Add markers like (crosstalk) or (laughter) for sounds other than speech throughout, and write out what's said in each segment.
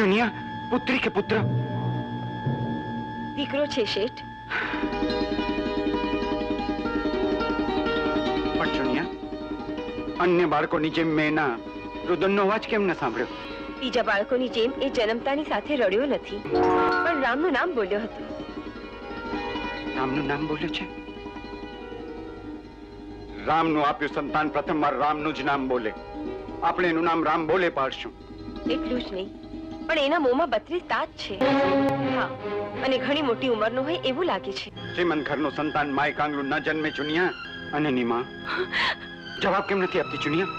ચુનિયા પુત્રી કે પુત્ર? દીકરો છે શેઠ. પણ ચુનિયા અન્ય બાળકોની જેમ મેં એના રુદનનો અવાજ કેમ ન સાંભળ્યો? બીજા બાળકોની જેમ એ જન્મતાની સાથે રડ્યો નથી પણ રામનું નામ બોલ્યો હતો. રામનું નામ બોલ્યું છે? રામનું આપ્યું સંતાન પ્રથમ વાર રામનું જ નામ બોલે. આપણે એનું નામ રામ બોલે પાડશું. એટલું જ નહીં. પણ એના મોંમાં બત્રીસ દાંત છે. હા અને ઘણી મોટી ઉંમરનો હોય એવું લાગે છે. શ્રીમંત ઘરનું સંતાન માય કાંગલું ન જન્મે ચુનિયા અને નિમા જવાબ કેમ નથી આપતી ચુનિયા?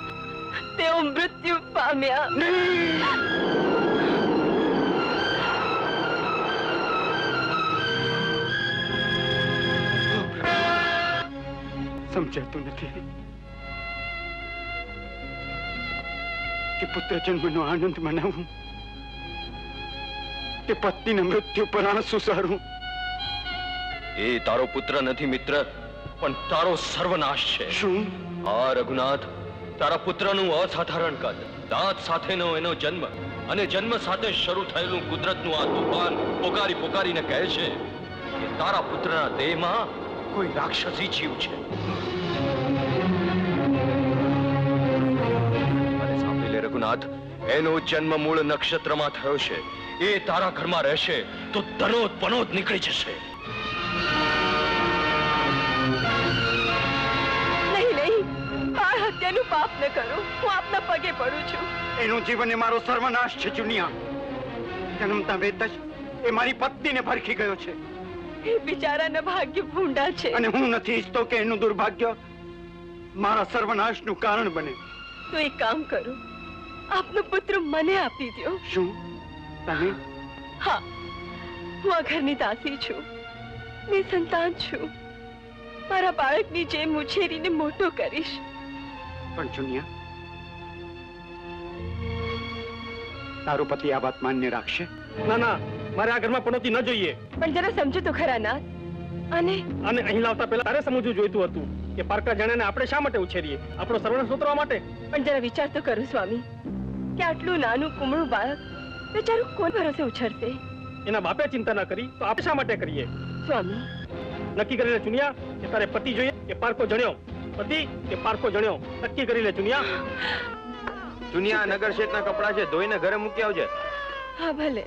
તેઓ મૃત્યુ પામ્યા. સમજાતું નથી. કે પુત્ર જન્મનો આનંદ મનાવું. કે પત્નીના મૃત્યુ પર આંસુ સારું. એ તારો પુત્ર નથી મિત્ર પણ તારો સર્વનાશ છે. શું? આ રઘુનાથ તારા પુત્રનું અસાધારણ કદ દાંત સાથેનો એનો જન્મ અને જન્મ સાથે શરૂ થયેલું કુદરતનું આ તોફાન પોકારી પોકારીને કહે છે કે તારા પુત્રના દેહમાં કોઈ રાક્ષસી જીવ છે. અને સાંભળી લે રઘુનાથ એનો જન્મ મૂળ નક્ષત્રમાં થયો છે. એ તારા ઘરમાં રહેશે તો ધનોત પનોત નીકળી જશે. નહીં નહીં. બાળ હત્યાનું પાપ ન કરો. હું આપના પગે પડું છું. એનું જીવન એ મારો સર્વનાશ છે ચુનિયા. જન્મતા વેત જ એ મારી પત્નીને ભરખી ગયો છે. એ બિચારાના ભાગ્ય ભૂંડા છે. અને હું નથી ઈચ્છતો કે એનું દુર્ભાગ્ય મારા સર્વનાશનું કારણ બને. તો એક કામ કરો. આપનો પુત્ર મને આપી દો શું? તમે હા. હું આ ઘરની દાસી છું. મેં સંતાન છું. મારા બાળકની જેમ ઉછેરીને મોટો કરીશ. પણ ચુનિયા તારો પતિ આ વાત માન્ય રાખશે? ના ના. મારે આ ઘરમાં પનોતી ન જોઈએ. પણ જરા સમજો તો ખરા ના અને? અને અહીં લાવતા પહેલા તારે સમજવું જોઈતું હતું કે પારકા જણાને આપણે શા માટે ઉછેરીએ? આપણો સર્વનાશ સુતરવા માટે? પણ જરા વિચાર તો કરું સ્વામી કે આટલું નાનું કુમળું બાળક બેચારું કોણ ભરોસે ઉછળશે? એના બાપે ચિંતા ના કરી તો આપણે શા માટે કરીએ? સ્વામી. નક્કી કરી લે ચુનિયા કે તારે પતિ જોઈએ કે પારકો જણ્યો? પતિ કે પારકો જણ્યો? નક્કી કરી લે ચુનિયા. દુનિયા નગર શેઠના કપડા છે ધોઈને ઘરે મૂકી આવજે. હા ભલે.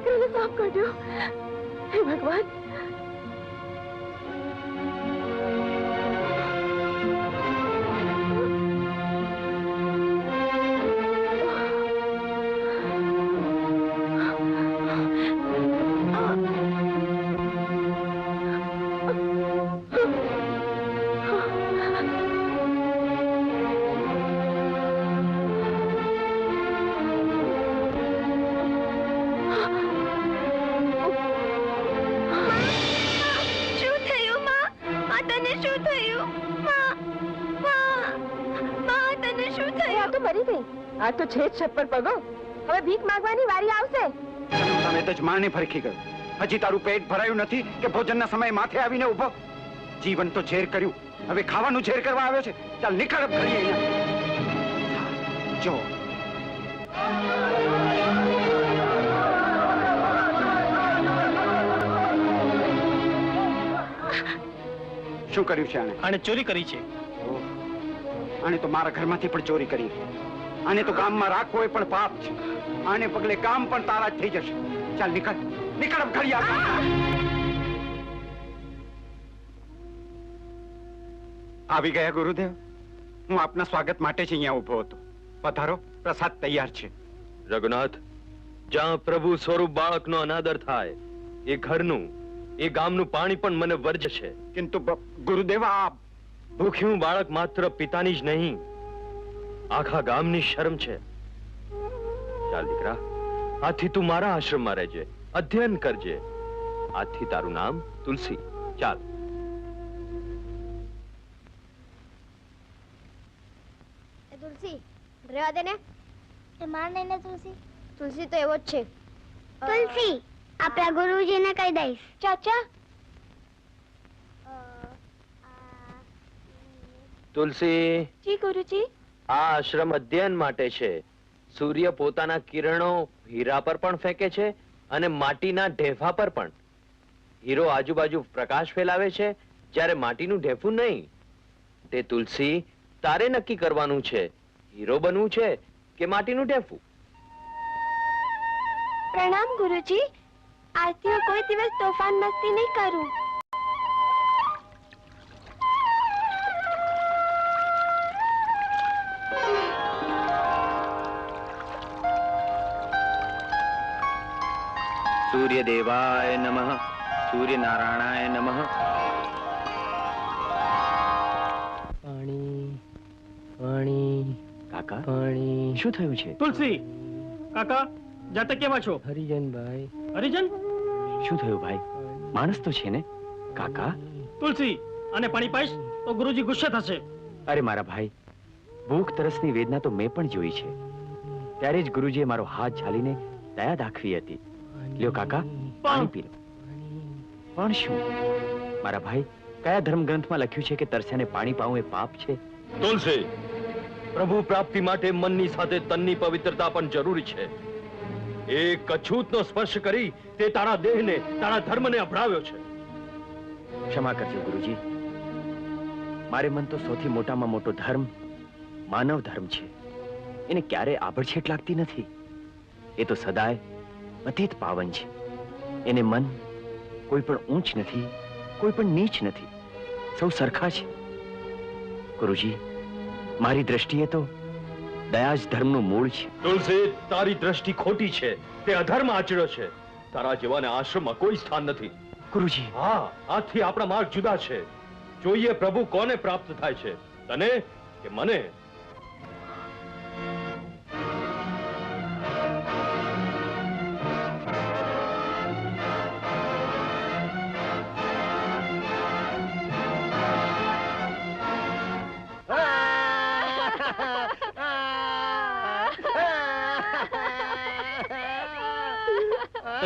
દીકરાને સાફ કાઢ્યો હે ભગવાન થયું માં માં માં તને શું થયું? આ તો મરી ગઈ. આ તો છે છપ્પર પગો. હવે ભીખ માંગવાની વારી આવશે. તમે તો જ માને ફરખી ગયો. હજી તારું પેટ ભરાયું નથી કે ભોજનના સમયે માથે આવીને ઊભો. જીવન તો ઝેર કર્યું. હવે ખાવાનું ઝેર કરવા આવ્યો છે. ચાલ નીકળ अब કરીએ જો. શું કર્યું છે આણે આણે ચોરી કરી છે. આને આણે તો મારા ઘરમાંથી પણ ચોરી કરી. આને તો ગામમાં રાખવો એ પણ પાપ છે. આને પગલે કામ પણ તારા જ થઈ જશે. ચાલ નીકળ. નીકળ ઘડી આવી ગયા ગુરુદેવ? હું આપના સ્વાગત માટે જ અહીંયા ઊભો હતો. પધારો. પ્રસાદ તૈયાર છે. રઘુનાથ જ્યાં પ્રભુ સ્વરૂપ બાળકનો અનાદર થાય એ ઘરનું એ ગામનું પાણી પણ મને વર્જ છે. કિંતુ ગુરુદેવ આ ભૂખ્યું બાળક માત્ર પિતાની જ નહીં આખા ગામની શરમ છે. ચાલ દીકરા આથી તું મારા આશ્રમમાં રહેજે અધ્યયન કરજે. આથી તારું નામ તુલસી. ચાલ. તુલસી રહેવા દે ને. એ માર નહીં ને તુલસી. તુલસી તો એવો જ છે. તુલસી! આપણા ગુરુજીને કહી દઈશ. ચાચા? તુલસી. જી ગુરુજી. આ આશ્રમ અધ્યયન માટે છે. સૂર્ય પોતાના કિરણો હીરા પર પણ ફેંકે છે અને માટીના ઢેફા પર પણ. હીરો આજુબાજુ પ્રકાશ ફેલાવે છે જ્યારે માટીનું ઢેફું નહીં. તે તુલસી તારે નક્કી કરવાનું છે હીરો બનવું છે કે માટીનું ઢેફું? પ્રણામ ગુરુજી. આજથી હું કોઈ દિવસ તોફાન મસ્તી નહીં કરું. સૂર્ય દેવાય નમઃ સૂર્ય નારાયણાય નમઃ. પાણી પાણી કાકા પાણી. શું થયું છે? તુલસી કાકા જાતે કેવા છો? હરિજનભાઈ. હરિજન? શું થયું ભાઈ? માણસ તો છે ને કાકા? તુલસી અને પાણી પાઈશ તો ગુરુજી ગુસ્સે થશે. અરે મારા ભાઈ ભૂખ તરસની વેદના તો મેં પણ જોઈ છે. ત્યારે જ ગુરુજીએ મારો હાથ ઝાલીને દયા દાખવી હતી. લ્યો કાકા પાણી પી લો. પણ શું? મારા ભાઈ કયા ધર્મ ગ્રંથમાં લખ્યું છે કે તરસ્યાને પાણી પાવું એ પાપ છે? તુલસી પ્રભુ પ્રાપ્તિ માટે મનની સાથે તનની પવિત્રતા પણ જરૂરી છે. એક અછૂતનો સ્પર્શ કરી તે તારા દેહને, તારા ધર્મને અભડાવ્યો છે. ક્ષમા કરજો ગુરુજી. મારે મન તો સૌથી મોટામાં મોટો ધર્મ માનવ ધર્મ છે. એને ક્યારે આભડછેટ લાગતી નથી. એ તો સદાય અતીત પાવન છે. એને મન કોઈ પણ ઊંચ નથી, કોઈ પણ નીચ નથી. સૌ સરખા છે. ગુરુજી, મારી દ્રષ્ટિએ તો દયા જ ધર્મનું મૂળ છે. તુલસી તારી દ્રષ્ટિ ખોટી છે. તે અધર્મ આચર્યો છે. તારા જેવાને આશ્રમમાં કોઈ સ્થાન નથી. ગુરુજી. હા આથી આપણા માર્ગ જુદા છે. જોઈએ પ્રભુ કોને પ્રાપ્ત થાય છે. તને કે મને?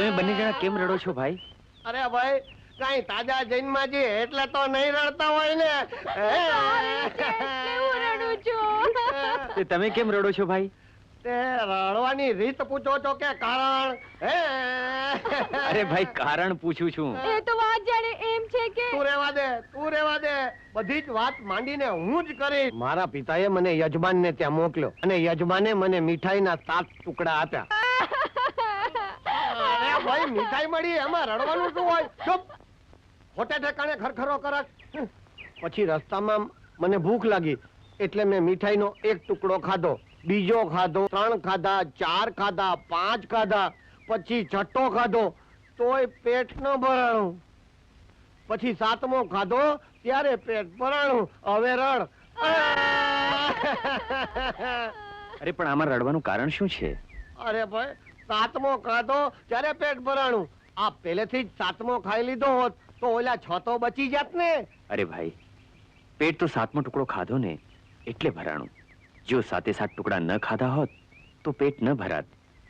તમે બંને જણા કેમ રડો છો ભાઈ? અરે ભાઈ કઈ તાજા જન્માજી એટલે તો નહીં રડતા હોય ને. તમે કેમ રડો છો ભાઈ? તે રડવાની રીત પૂછો છો કે કારણ? હે? અરે ભાઈ કારણ પૂછું છું. એ તો વાત જાણે એમ છે કે તું રેવા દે તું રેવા દે. બધી જ વાત માંડીને હું જ કરી મારા પિતાએ મને યજમાનને ત્યાં મોકલ્યો અને યજમાને મને મીઠાઈના સાત ટુકડા આપ્યા. ભાઈ મીઠાઈ મળી એમાં રડવાનું શું હોય? ચૂપ. ખોટે ઠેકાણે ખરખરો કરક પછી રસ્તામાં મને ભૂખ લાગી એટલે મેં મીઠાઈનો એક ટુકડો ખાધો બીજો ખાધો ત્રણ ખાધા ચાર ખાધા પાંચ ખાધા પછી છઠ્ઠો ખાધો તોય પેટ ન ભરાણું. પછી સાતમો ખાધો ત્યારે પેટ ભરાણું. હવે રડ. અરે પણ આમાં રડવાનું કારણ શું છે? અરે ભાઈ સાતમો ખાધો ત્યારે પેટ ભરાણું. આ પહેલેથી જ સાતમો ખાઈ લીધો હોત તો ઓલા છ તો બચી જાત ને. અરે ભાઈ પેટ તો સાતમો ટુકડો ખાધો ને એટલે ભરાણું. જો સાતે સાત ટુકડા ન ખાધા હોત તો પેટ ન ભરાત.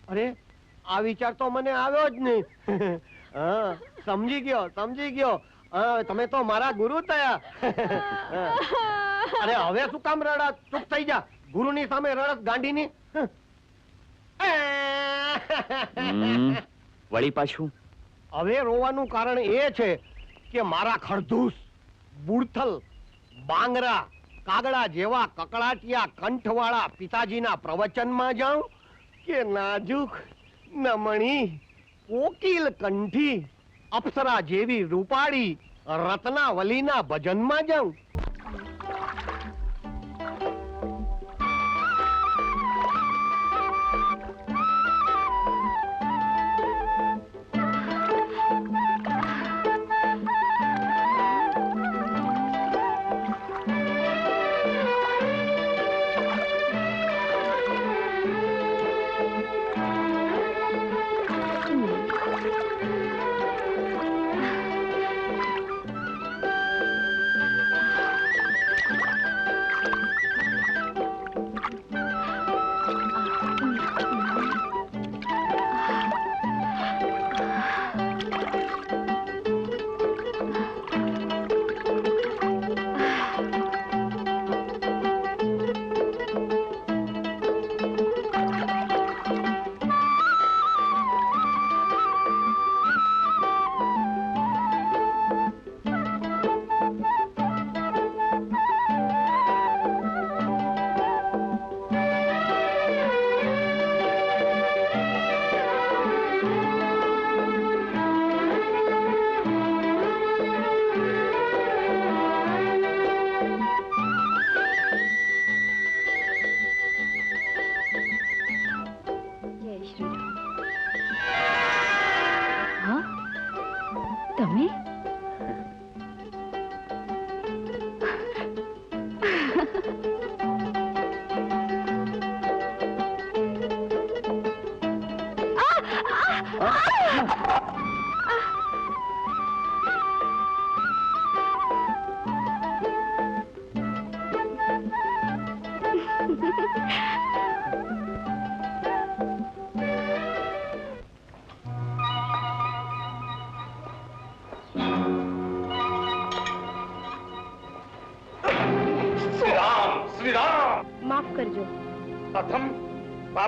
અરે આ વિચાર તો મને આવ્યો જ નહીં. (laughs) હા સમજી ગયો સમજી ગયો. તમે તો મારા ગુરુ થયા. (laughs) અરે હવે શું કામ રડત? ચૂપ થઈ જા. ગુરુની સામે રડત ગાંડીની. વળી પાછું? હવે રોવાનું કારણ એ છે કે મારા ખરધૂસ, બુડથલ, બાંગરા, કાગડા જેવા કકડાટિયા કંઠવાળા પિતાજીના પ્રવચનમાં જાઉં કે નાજુક, નમણી, કોકિલ કંઠી, અપ્સરા જેવી રૂપાળી રત્નાવલીના ભજનમાં જાઉં.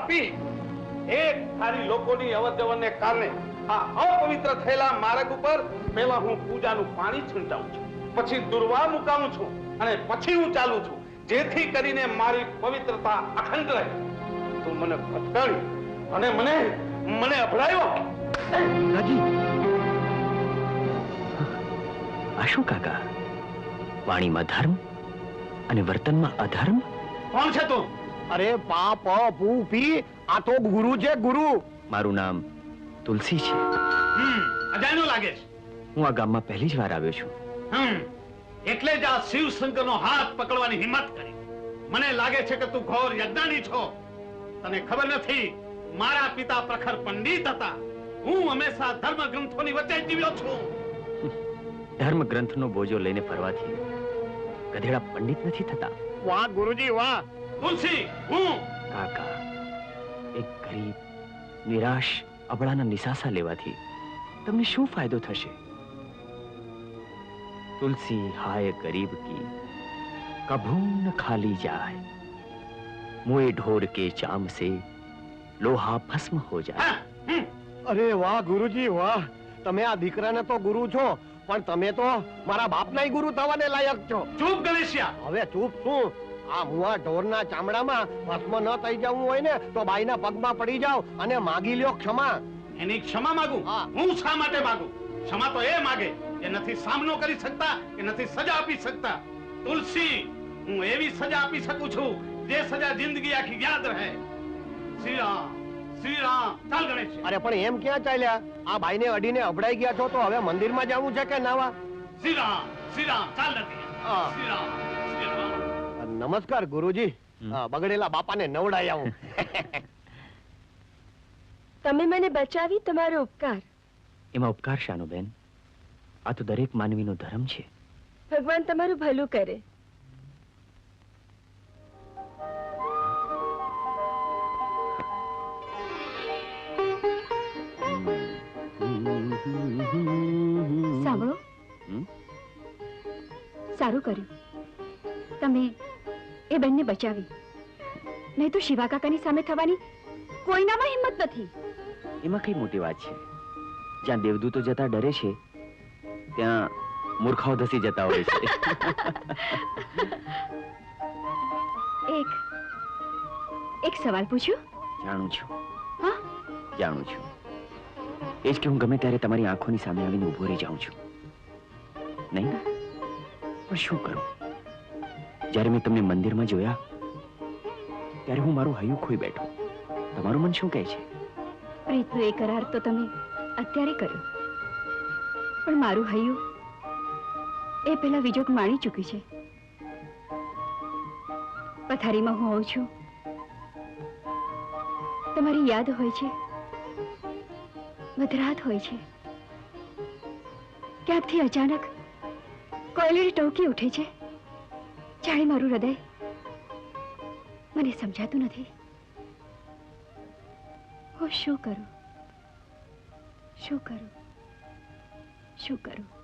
પાપી એક ધારી લોકોની અવરજવરને કારણે આ અપવિત્ર થયેલા માર્ગ ઉપર પહેલા હું પૂજાનું પાણી છંટાવું છું પછી દુર્વા મુકાવું છું અને પછી હું ચાલું છું જેથી કરીને મારી પવિત્રતા અખંડ રહે. તું મને ફટકારી અને મને મને અભડાયો. દાદી આ શું કાકા? વાણીમાં ધર્મ અને વર્તનમાં અધર્મ? કોણ છે તું? અરે પા પ પૂ પી આ તો ગુરુ છે ગુરુ. મારું નામ તુલસી છે. અજાણ્યો લાગે હું આ ગામમાં પહેલી જ વાર આવ્યો છું. હમ એટલે જ આ શિવ શંકરનો હાથ પકડવાની હિંમત કરી. મને લાગે છે કે તું ઘોર યજ્ઞાની છો. તને ખબર નથી મારા પિતા પ્રખર પંડિત હતા. હું હંમેશા ધર્મ ગ્રંથોની વચ્ચે જીવ્યો છું. (laughs) ધર્મ ગ્રંથનો બોજો લઈને ફરવાથી ગધેડા પંડિત નથી થતા. વાહ ગુરુજી વાહ. તુલસી હું કાકા એક ગરીબ નિરાશ અબળાના નિસાસા લેવાથી તમને શું ફાયદો થશે તુલસી હાય ગરીબ કી કભૂન ખાલી જાય મુએ ઢોર કે ચામ સે લોહા ભસ્મ હો જાય અરે વાહ ગુરુજી વાહ તમે આ દીકરાને તો ગુરુ છો પણ તમે તો મારા બાપનાય ગુરુ થવાને લાયક છો ચૂપ ગણેશિયા હવે ચૂપ શું આ મુવા ઢોરના ચામડામાં ભસ્મ ન થઈ જવું હોય ને તો બાઈના પગમાં પડી જાવ અને માગી લ્યો ક્ષમા. એની ક્ષમા માંગુ? હું. શા માટે માંગુ? ક્ષમા તો એ માગે કે નથી સામનો કરી શકતા કે નથી સજા આપી શકતા. તુલસી હું એવી સજા આપી શકું છું જે સજા જિંદગી આખી યાદ રહે. શ્રી રામ શ્રી રામ ચાલ ગણેશ અરે પણ એમ ક્યાં ચાલ્યા? આ ભાઈને અડીને અભડાઈ ગયા છો તો હવે મંદિરમાં જવું છે કે નાવા શ્રી રામ શ્રી રામ ચાલ નથી શ્રી રામ નમસ્કાર ગુરુજી. બગડેલા બાપાને નવડાયા હું. (laughs) તમે મને બચાવી તમારો ઉપકાર. એમાં ઉપકાર શાનો બેન? આ તો દરેક માનવીનો ધર્મ છે. ભગવાન તમારું ભલું કરે. સાંભળો. સારું કર્યું. તમે એ બહેનને બચાવી. નહીં તો શિવા કાકાની સામે થવાની કોઈનામાં હિંમત નથી. એમાં કઈ મોટી વાત છે? જ્યાં દેવદૂતો જતા ડરે છે ત્યાં મૂર્ખાઓ ધસી જતા હોય છે. (laughs) એક એક સવાલ પૂછું? જાણું છું. હા? જાણું છું. એ જ કે હું ગમે ત્યારે તમારી આંખોની સામે આવીને ઊભો રહી જાઉં છું. નહીં? પણ શું કરું? જ્યારે મેં તમને મંદિરમાં જોયા, ત્યારે હું મારું હૈયું ખોઈ બેઠો. તમારું મન શું કહે છે? પ્રીતનો એ કરાર તો તમે અત્યારે કર્યો. પણ મારું હૈયું એ પેલા વિજોગ માણી ચૂક્યું છે. પથારીમાં હું આવું છું. તમારી યાદ હોય છે? મધરાત હોય છે? ક્યાંકથી અચાનક કોયલી ટોકી ઉઠે છે? જાણે મારું હૃદય. મને સમજાતું નથી. હું શું કરું? શું કરું? શું કરું?